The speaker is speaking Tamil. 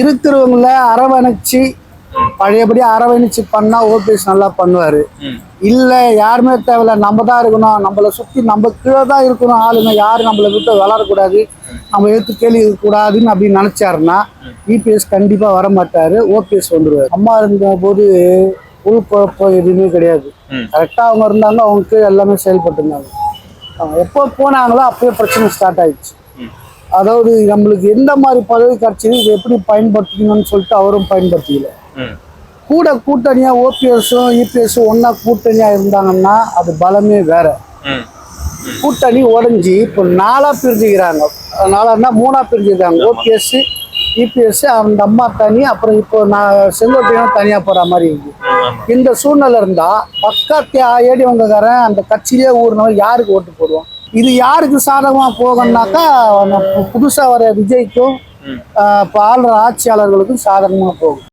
இருக்கிறவங்கள அரவணைச்சு பழையபடி அரவணைச்சு பண்ணா ஓபிஎஸ் நல்லா பண்ணுவாரு. இல்ல யாருமே தேவையில்ல நம்ம தான் இருக்கணும். நம்மளை சுத்தி நம்ம கீழே தான் இருக்கணும் ஆளுங்க. யாரும் நம்மளை விட்டு வளரக்கூடாது. நம்ம எடுத்து கேள்வி கூடாதுன்னு அப்படின்னு நினைச்சாருன்னா இபிஎஸ் கண்டிப்பா வர மாட்டாரு ஓபிஎஸ் வந்துருவாரு. அம்மா இருந்த போது உள்குழப்பம் எதுவுமே கிடையாது. கரெக்டா அவங்க இருந்தாங்க அவங்க கீழே எல்லாமே செயல்பட்டு இருந்தாங்க எப்போ போனாங்களோ அப்பயே பிரச்சனை ஸ்டார்ட் ஆயிடுச்சு. அதாவது நம்மளுக்கு எந்த மாதிரி பதவி கிடைச்சது இதை எப்படி பயன்படுத்திக்கணும்னு சொல்லிட்டு அவரும் பயன்படுத்திக்கல. கூட கூட்டணியா ஓபிஎஸும் இபிஎஸும் ஒண்ணா கூட்டணியா இருந்தாங்கன்னா அது பலமே வேற. கூட்டணி உடைஞ்சி இப்போ நாலா பிரிஞ்சுக்கிறாங்க. நாலான்னா மூணா பிரிஞ்சுக்கிறாங்க. ஓபிஎஸ் இபிஎஸ் அந்த அம்மா தனி அப்புறம் இப்போ நான் செங்கோட்டையும் தனியா போற மாதிரி இருக்கு. இந்த சூழ்நிலை இருந்தா பக்கத்து ஏடி வந்தக்காரன் அந்த கட்சியிலே ஊர்னவன் யாருக்கு ஓட்டு போடுவோம் இது யாருக்கு சாதகமா போகணும்னாக்கா நம்ம புதுசா வர விஜய்க்கும் இப்போ ஆளுற ஆட்சியாளர்களுக்கும் சாதகமா போகும்.